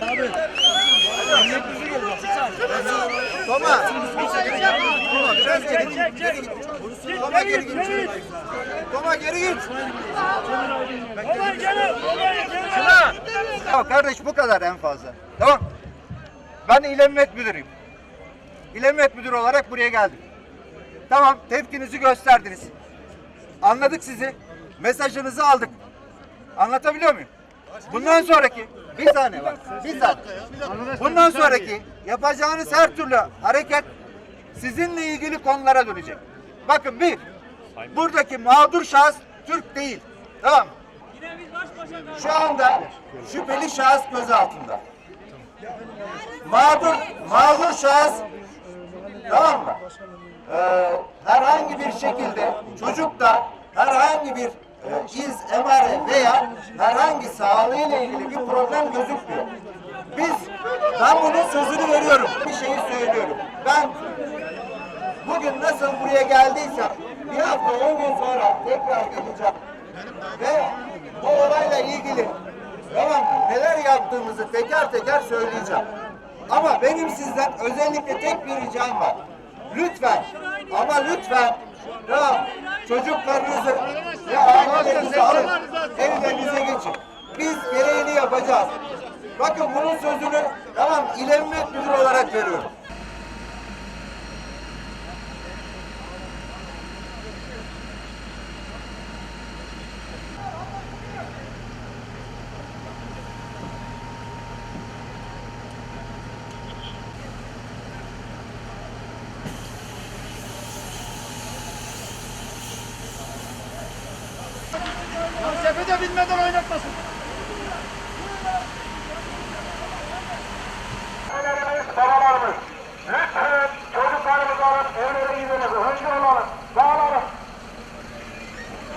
Abi. Toma. Toma biraz geri git. Geri git. Toma geri git. Toma geri git. Toma geri Ya kardeş bu kadar en fazla. Tamam. Ben İlemmet Müdürüyüm. İlemmet Müdürü olarak buraya geldim. Tamam tepkinizi gösterdiniz. Anladık sizi. Mesajınızı aldık. Anlatabiliyor muyum? Bundan sonraki bir saniye bak. Bir saniye. Bundan sonraki yapacağınız her türlü hareket sizinle ilgili konulara dönecek. Bakın bir, buradaki mağdur şahıs Türk değil. Tamam mı? Şu anda şüpheli şahıs gözaltında. Mağdur, mağdur şahıs tamam mı? Ee, herhangi bir şekilde çocukta herhangi bir iz, emare veya herhangi sağlığıyla ilgili bir problem gözükmüyor. Biz, ben bunun sözünü veriyorum. Bir şeyi söylüyorum. Ben bugün nasıl buraya geldiysem bir hafta on gün sonra tekrar geleceğim. Ve bu olayla ilgili tamam neler yaptığımızı teker teker söyleyeceğim. Ama benim sizden özellikle tek bir ricam var. Lütfen ama lütfen tamam, çocuklarınızı ve ailelerinizi alın evlerinize geçin. Biz gereğini yapacağız. Bakın bunun sözünü tamam İl Emniyet Müdürü olarak veriyorum. Tepede bilmeden oynatmasın. Annelerimiz, babalarımız, lütfen çocuklarımızın evlere gidiniz. Önce